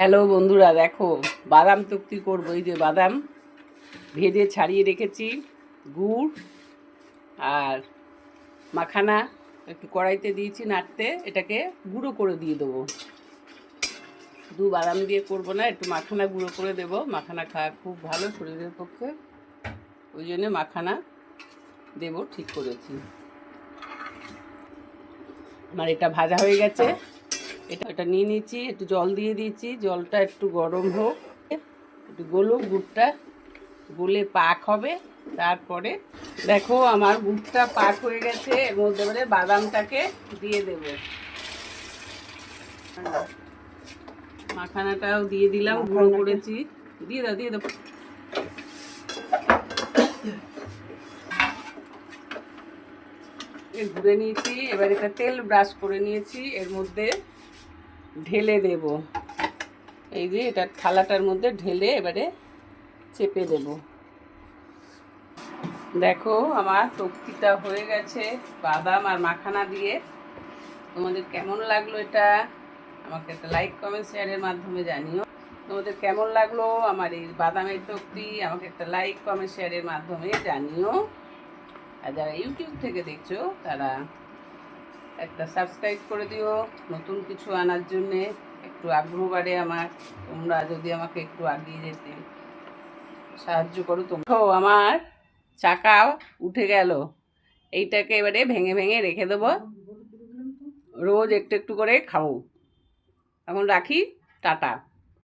Hello বন্ধুরা, দেখো, বাদাম তক্তি করব, এই যে বাদাম ভেজে ছাড়িয়ে রেখেছি, গুড় আর মাখানা, একটু কড়াইতে দিয়েছি নাড়তে, এটাকে গুঁড়ো করে দিয়ে দেবো। শুধু বাদাম দিয়ে করব না, একটু মাখানা গুঁড়ো করে দেবো, মাখানা খাওয়া খুব ভালো শরীরের পক্ষে, ওই জন্য মাখানা দেবো ঠিক করেছি। আমার এটা ভাজা হয়ে গেছে। এটা এটা নিয়ে নিয়েছি একটু জল দিয়ে দিয়েছি জলটা একটু গরম হোক। একটু গলুক গুড়টা গলে পাক হবে। তারপরে দেখো আমার গুড়টা পাক হয়ে গেছে এর মধ্যে এবারে বাদামটাকে দিয়ে দেব। মাখানাটাও দিয়ে দিলাম গুঁড়ো করেছি। দিয়ে দাও দিয়ে দাও। ঘুরে নিয়েছি এবার এটা তেল ব্রাশ করে নিয়েছি এর মধ্যে ঢেলে দেব। এই যে এটা থালাটার মধ্যে ঢেলে এবারে চেপে দেব। দেখো আমার তক্তিটা হয়ে গেছে বাদাম আর মাখানা দিয়ে। তোমাদের কেমন লাগল এটা? আমাকে একটা লাইক, কমেন্ট শেয়ারের মাধ্যমে জানিও। তোমাদের কেমন লাগল আমার এই বাদামের তক্তি? আমাকে একটা লাইক, কমেন্ট শেয়ারের মাধ্যমে জানিও। আর যারা ইউটিউব থেকে দেখছ, তারা একটা সাবস্ক্রাইব করে দিও। নতুন কিছু আনার জন্যে একটু আগ্রহ বাড়ে আমার। তোমরা যদি আমাকে একটু আগিয়ে যেতে সাহায্য করো তোমরা আমার চাকা উঠে গেল। এইটাকে এবারে ভেঙে ভেঙে রেখে দেবো। রোজ একটু একটু করে খাব। এখন রাখি, টাটা।